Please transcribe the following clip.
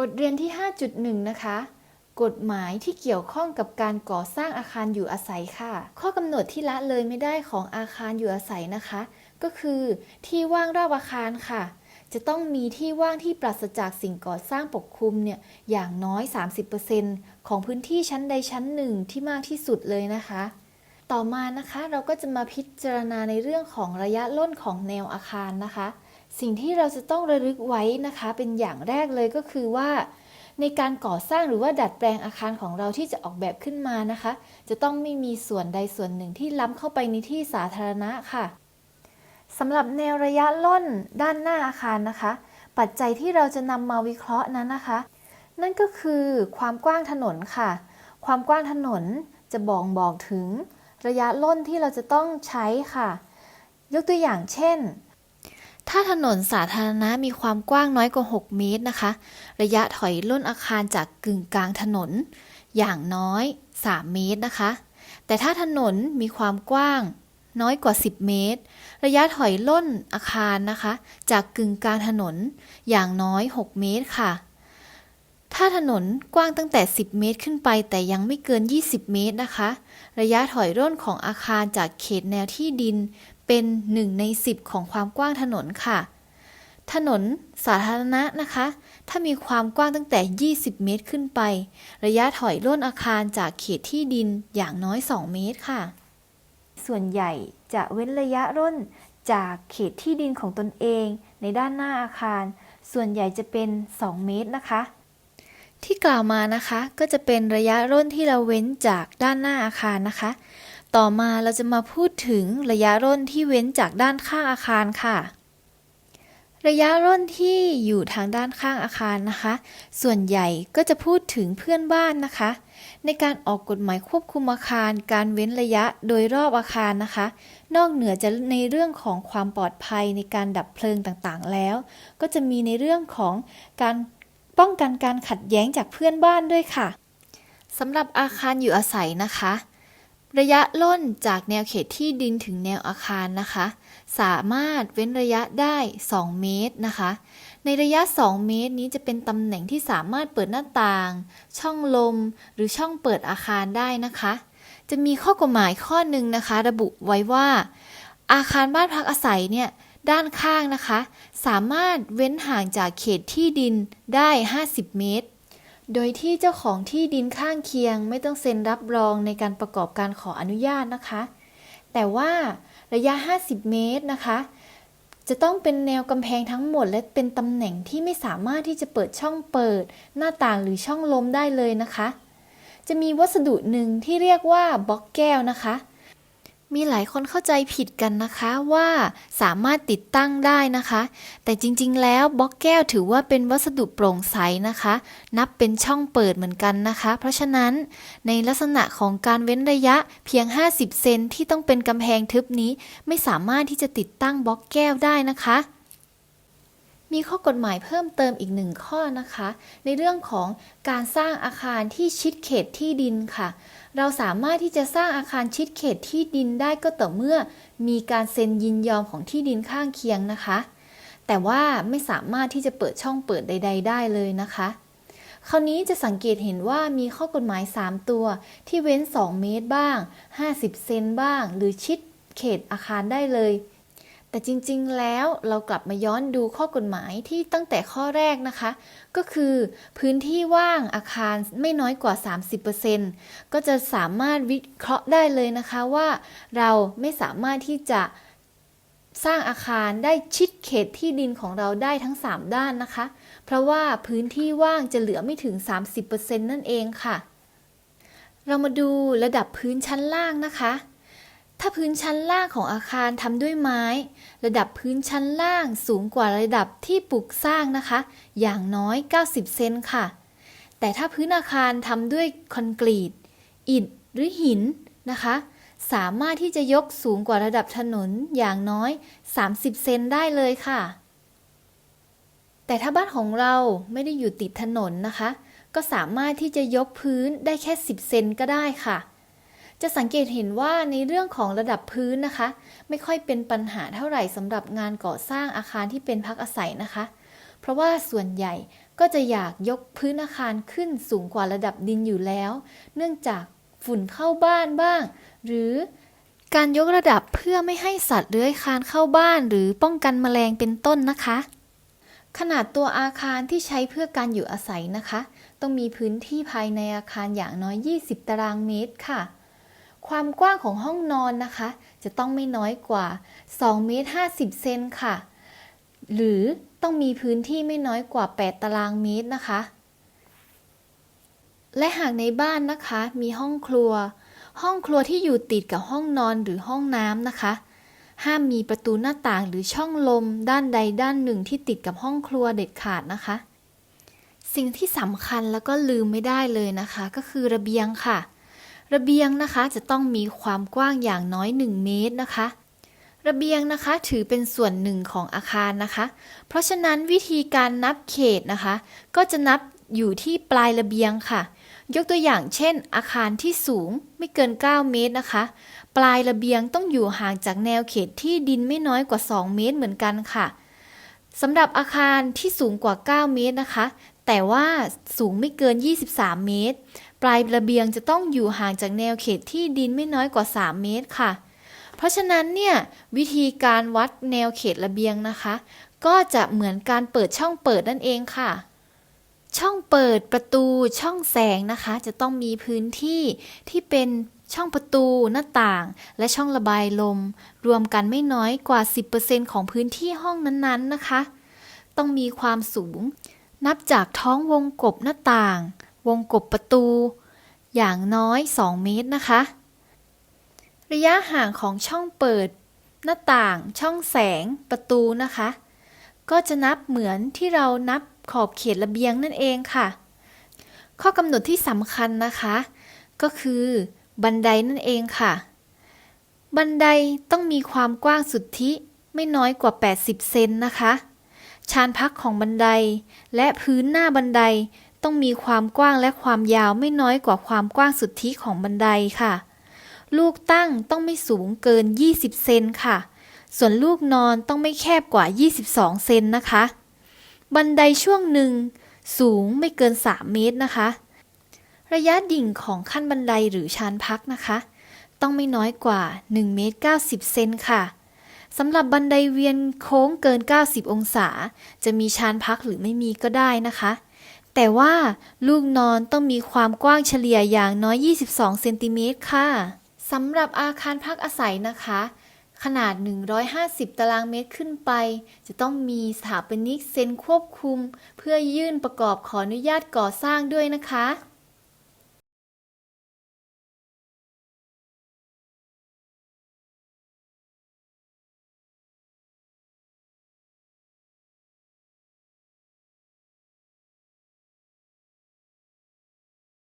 บทเรียนที่ 5.1 นะคะ กฎหมายที่เกี่ยวข้องกับการก่อสร้างอาคารอยู่อาศัยค่ะ ข้อกำหนดที่ละเลยไม่ได้ของอาคารอยู่อาศัยนะคะ ก็คือที่ว่างรอบอาคารค่ะ จะต้องมีที่ว่างที่ปราศจากสิ่งก่อสร้างปกคลุมเนี่ยอย่างน้อย 30%ของพื้นที่ชั้นใดชั้นหนึ่งที่มากที่สุดเลยนะคะ ต่อมานะคะเราก็จะมาพิจารณาในเรื่องของระยะล่นของแนวอาคารนะคะ สิ่งที่เราจะต้องระลึกไว้นะคะเป็นอย่างแรกเลยก็คือว่า ในการก่อสร้างหรือว่าดัดแปลงอาคารของเราที่จะออกแบบขึ้นมานะคะ จะต้องไม่มีส่วนใดส่วนหนึ่งที่ล้ำเข้าไปในที่สาธารณะค่ะสำหรับแนวระยะล่นด้านหน้าอาคารนะคะ ปัจจัยที่เราจะนำมาวิเคราะห์นั้นนะคะ นั่นก็คือความกว้างถนนค่ะ ความกว้างถนนจะบ่งบอกถึง ระยะล่นที่เราจะต้องใช้ค่ะ ยกตัวอย่างเช่น ถ้าถนนสาธารณะมีความกว้างน้อยกว่า 6 เมตรนะคะ ระยะถอยล่นอาคารจากกึ่งกลางถนน อย่างน้อย 3 เมตรนะคะ แต่ถ้าถนนมีความกว้างน้อยกว่า 10 เมตร ระยะถอยล่นอาคารนะคะ จากกึ่งกลางถนนอย่างน้อย 6 เมตรค่ะ ถ้าถนนกว้างตั้งแต่ 10 เมตรขึ้นไป แต่ยังไม่เกิน 20 เมตรนะคะ ระยะถอยร่นของอาคารจากเขตแนวที่ดิน เป็น 1 ใน 10 ของความกว้างถนนค่ะ ถนนสาธารณะนะคะ ถ้ามีความกว้างตั้งแต่ 20 เมตรขึ้นไป ระยะถอยร่นอาคารจากเขตที่ดินอย่างน้อย 2 เมตรค่ะ ส่วนใหญ่จะเว้นระยะร่นจากเขตที่ดินของตนเองในด้านหน้าอาคาร ส่วนใหญ่จะเป็น 2 เมตรนะคะ ที่กล่าวมานะคะก็จะเป็นระยะร่นที่เราเว้นจากด้านหน้าอาคารนะคะ ต่อมาเราจะมาพูดถึงระยะร่นที่เว้นจากด้านข้างอาคารค่ะ ระยะร่นที่อยู่ทางด้านข้างอาคารนะคะ ส่วนใหญ่ก็จะพูดถึงเพื่อนบ้านนะคะ ในการออกกฎหมายควบคุมอาคาร การเว้นระยะโดยรอบอาคารนะคะ นอกเหนือจากในเรื่องของความปลอดภัยในการดับเพลิงต่างๆ แล้ว ก็จะมีในเรื่องของการป้องกันการขัดแย้งจากเพื่อนบ้านด้วยค่ะสำหรับอาคารอยู่อาศัยนะคะ ระยะล่นจากแนวเขตที่ดินถึงแนวอาคารนะคะ สามารถเว้นระยะได้ 2 เมตรนะคะ ในระยะ 2 เมตรนี้จะเป็นตำแหน่งที่สามารถเปิดหน้าต่าง ช่องลม หรือช่องเปิดอาคารได้นะคะ จะมีข้อกฎหมายข้อหนึ่งนะคะ ระบุไว้ว่า อาคารบ้านพักอาศัยเนี่ยด้านข้างนะคะ สามารถเว้นห่างจากเขตที่ดินได้ 50 เมตร โดยที่เจ้าของที่ดินข้างเคียงไม่ต้องเซ็นรับรองในการประกอบการขออนุญาตนะคะ แต่ว่าระยะ 50 เมตรนะคะ จะต้องเป็นแนวกำแพงทั้งหมด และเป็นตำแหน่งที่ไม่สามารถที่จะเปิดช่องเปิด หน้าต่างหรือช่องลมได้เลยนะคะ จะมีวัสดุหนึ่งที่เรียกว่าบล็อกแก้วนะคะ มีหลายคนเข้าใจผิดกันนะคะว่าสามารถติดตั้งได้นะคะ แต่จริงๆ แล้วบล็อกแก้วถือว่าเป็นวัสดุโปร่งใสนะคะ นับเป็นช่องเปิดเหมือนกันนะคะ เพราะฉะนั้นในลักษณะของการเว้นระยะเพียง 50 เซนที่ต้องเป็นกำแพงทึบนี้ ไม่สามารถที่จะติดตั้งบล็อกแก้วได้นะคะ มีข้อกฎหมายเพิ่มเติมอีกหนึ่งข้อนะคะ ในเรื่องของการสร้างอาคารที่ชิดเขตที่ดินค่ะ เราสามารถที่จะสร้างอาคารชิดเขตที่ดินได้ก็ต่อเมื่อ มีการเซ็นยินยอมของที่ดินข้างเคียงนะคะ แต่ว่าไม่สามารถที่จะเปิดช่องเปิดใด ๆ ได้เลยนะคะ คราวนี้จะสังเกตเห็นว่ามีข้อกฎหมาย 3 ตัว ที่เว้น 2 เมตรบ้าง 50 เซนบ้าง หรือชิดเขตอาคารได้เลย แต่จริงๆ แล้วเรากลับมาย้อนดูข้อกฎหมายที่ตั้งแต่ข้อแรกนะคะ ก็คือพื้นที่ว่างอาคารไม่น้อยกว่า 30%ก็จะสามารถวิเคราะห์ได้เลยนะคะว่าเราไม่สามารถที่จะสร้างอาคารได้ชิดเขตที่ดินของเราได้ทั้ง 3 ด้านนะคะ เพราะว่าพื้นที่ว่างจะเหลือไม่ถึง 30%นั่นเองค่ะ เรามาดูระดับพื้นชั้นล่างนะคะ ถ้าพื้นชั้นล่างของอาคารทำด้วยไม้ ระดับพื้นชั้นล่างสูงกว่าระดับที่ปลูกสร้างนะคะ อย่างน้อย 90 เซนค่ะ แต่ถ้าพื้นอาคารทำด้วยคอนกรีต อิฐหรือหินนะคะ สามารถที่จะยกสูงกว่าระดับถนนอย่างน้อย 30 เซนได้เลยค่ะ แต่ถ้าบ้านของเราไม่ได้อยู่ติดถนนนะคะ ก็สามารถที่จะยกพื้นได้แค่ 10 เซนก็ได้ค่ะ จะสังเกตเห็นว่าในเรื่องของระดับพื้นนะคะ ไม่ค่อยเป็นปัญหาเท่าไหร่สำหรับงานก่อสร้างอาคารที่เป็นพักอาศัยนะคะ เพราะว่าส่วนใหญ่ก็จะอยากยกพื้นอาคารขึ้นสูงกว่าระดับดินอยู่แล้ว เนื่องจากฝุ่นเข้าบ้านบ้าง หรือการยกระดับเพื่อไม่ให้สัตว์เลื้อยคลานเข้าบ้าน หรือป้องกันแมลงเป็นต้นนะคะ ขนาดตัวอาคารที่ใช้เพื่อการอยู่อาศัยนะคะ ต้องมีพื้นที่ภายในอาคารอย่างน้อย 20 ตารางเมตรค่ะ ความกว้างของห้องนอนนะคะ จะต้องไม่น้อยกว่า2เมตร50เซนค่ะ หรือต้องมีพื้นที่ไม่น้อยกว่า 8 ตารางเมตรนะคะ และหากในบ้านนะคะ มีห้องครัว ห้องครัวที่อยู่ติดกับห้องนอนหรือห้องน้ำนะคะ ห้ามมีประตูหน้าต่างหรือช่องลมด้านใดด้านหนึ่งที่ติดกับห้องครัวเด็ดขาดนะคะ สิ่งที่สำคัญแล้วก็ลืมไม่ได้เลยนะคะ ก็คือระเบียงค่ะ ระเบียงนะคะจะต้องมีความกว้างอย่างน้อย 1 เมตรนะคะ ระเบียงนะคะถือเป็นส่วนหนึ่งของอาคารนะคะ เพราะฉะนั้นวิธีการนับเขตนะคะ ก็จะนับอยู่ที่ปลายระเบียงค่ะ ยกตัวอย่างเช่น อาคารที่สูงไม่เกิน 9 เมตรนะคะ ปลายระเบียงต้องอยู่ห่างจากแนวเขตที่ดินไม่น้อยกว่า 2 เมตรเหมือนกันค่ะสำหรับอาคารที่สูงกว่า 9 เมตรนะคะ แต่ว่าสูงไม่เกิน 23 เมตร ปลายระเบียงจะต้องอยู่ห่างจากแนวเขตที่ดินไม่น้อยกว่า 3 เมตรค่ะ เพราะฉะนั้นเนี่ยวิธีการวัดแนวเขตระเบียงนะคะ ก็จะเหมือนการเปิดช่องเปิดนั่นเองค่ะ ช่องเปิดประตูช่องแสงนะคะ จะต้องมีพื้นที่ที่เป็นช่องประตูหน้าต่าง และช่องระบายลม รวมกันไม่น้อยกว่า 10%ของพื้นที่ห้องนั้นๆนะคะ ต้องมีความสูง นับจากท้องวงกบหน้าต่าง วงกบประตู อย่างน้อย 2 เมตรนะคะ ระยะห่างของช่องเปิด หน้าต่าง ช่องแสง ประตูนะคะ ก็จะนับเหมือนที่เรานับขอบเขตระเบียงนั่นเองค่ะ ข้อกำหนดที่สำคัญนะคะ ก็คือบันไดนั่นเองค่ะ บันไดต้องมีความกว้างสุทธิไม่น้อยกว่า 80 เซนนะคะ ชานพักของบันไดและพื้นหน้าบันได ต้องมีความกว้างและความยาวไม่น้อยกว่าความกว้างสุทธิของบันไดค่ะ ลูกตั้งต้องไม่สูงเกิน 20 เซนค่ะ ส่วนลูกนอนต้องไม่แคบกว่า 22 เซนนะคะ บันไดช่วงหนึ่งสูงไม่เกิน 3 เมตรนะคะ ระยะดิ่งของขั้นบันไดหรือชานพักนะคะ ต้องไม่น้อยกว่า1เมตร90 เซนค่ะสำหรับบันไดเวียนโค้งเกิน 90 องศา จะมีชานพักหรือไม่มีก็ได้นะคะ แต่ว่าลูกนอนต้องมีความกว้างเฉลี่ยอย่างน้อย 22 เซนติเมตรค่ะสำหรับอาคารพักอาศัยนะคะ ขนาด 150 ตารางเมตรขึ้นไป จะต้องมีสถาปนิกเซ็นควบคุม เพื่อยื่นประกอบขออนุญาตก่อสร้างด้วยนะคะ